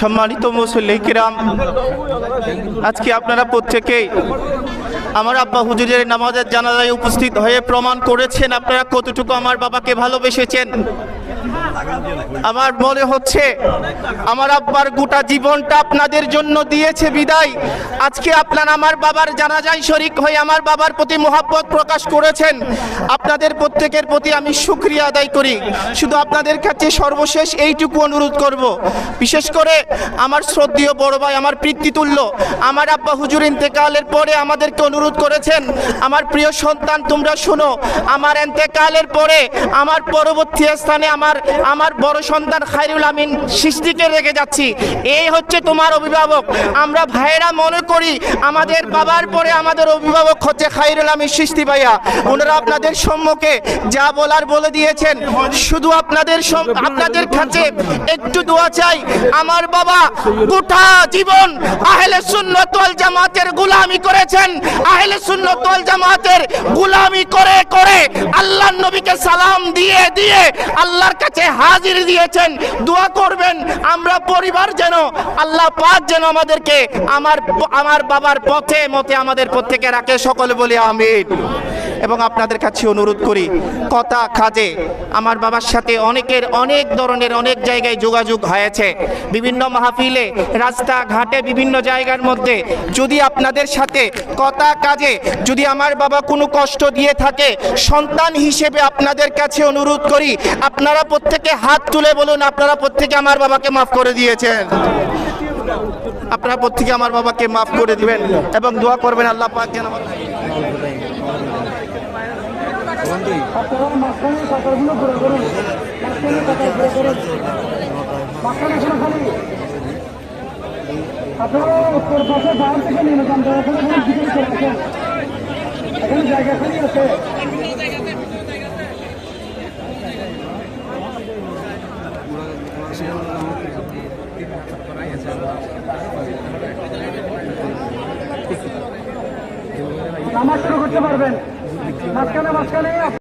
সম্মানিত মুসল্লিকেরাম আজকে আপনারা প্রত্যেকেই আমার আব্বা হুজুরের নামাজের জানালায় উপস্থিত হয়ে প্রমাণ করেছেন আপনারা কতটুকু আমার বাবাকে ভালোবেসেছেন। আমার মনে হচ্ছে আমার আব্বার গোটা জীবনটা আপনাদের জন্য দিয়েছে বিদায়। আজকে আপনার আমার বাবার জানাজায় শরিক হয়ে আমার বাবার প্রতি মোহাব্বত প্রকাশ করেছেন। আপনাদের প্রত্যেকের প্রতি আমি সুক্রিয়া আদায় করি। শুধু আপনাদের কাছে সর্বশেষ এইটুকু অনুরোধ করব। বিশেষ করে আমার শ্রদ্ধেয় বড় ভাই, আমার পিতৃতুল্য, আমার আব্বা হুজুর ইন্তেকালের পরে আমাদেরকে অনুরোধ করেছেন, আমার প্রিয় সন্তান, তোমরা শোনো, আমার ইন্তেকালের পরে আমার পরবর্তী স্থানে আমার আমার বড় সন্তান খাইরুল আমিন সৃষ্টিকে রেখে যাচ্ছি। এই হচ্ছে তোমার অভিভাবক। আমরা ভাইয়েরা মনে করি আমাদের বাবার পরে আমাদের অভিভাবক হচ্ছে খাইরুল আমিন সৃষ্টি ভাইয়া। ওনারা আপনাদের সম্মুখে যা বলার বলে দিয়েছেন। শুধু আপনাদের আপনাদের কাছে একটু দোয়া চাই। আমার বাবা গোটা জীবন আহলে সুন্নত ওয়াল জামাতের গোলামি করেছেন। আহলে সুন্নত ওয়াল জামাতের গোলামি করে করে আল্লাহর নবীকে সালাম দিয়ে দিয়ে আল্লাহর কাছে হাজির দিয়েছেন, দোয়া করবেন, আমরা পরিবার যেন, আল্লাহ পাক যেন আমাদেরকে আমার আমার বাবার পথে, মতে আমাদের প্রত্যেকে রাখে, সকলে বলি আমিন। এবং আপনাদের কাছে অনুরোধ করি, কথা কাজে। আমার বাবার সাথে অনেকের অনেক ধরনের অনেক জায়গায় যোগাযোগ হয়েছে। বিভিন্ন মাহফিলে রাস্তা ঘাটে বিভিন্ন জায়গার মধ্যে। যদি আপনাদের সাথে কথা কাজে, যদি আমার বাবা কোনো কষ্ট দিয়ে থাকে, সন্তান হিসেবে আপনাদের কাছে অনুরোধ করি, আপনারা প্রত্যেকে হাত তুলে বলুন, আপনারা প্রত্যেকে আমার বাবাকে মাফ করে দিয়েছেন। আপনারা প্রত্যেকে আমার বাবাকে মাফ করে দিবেন এবং দোয়া করবেন, আল্লাহ পাক যেন আমার- আপনারা মাঝখানে কাতারগুলো ঘুরে করুন মাঝখানে কাতার ঘুরে করুন মাঝখানে কোনো খালি আপনারা উত্তর পাশে বাহার থেকে নেমে যান এখানে জায়গা খালি আছে নামাজ শুরু করতে পারবেন। মাঝখানে মাঝখানে।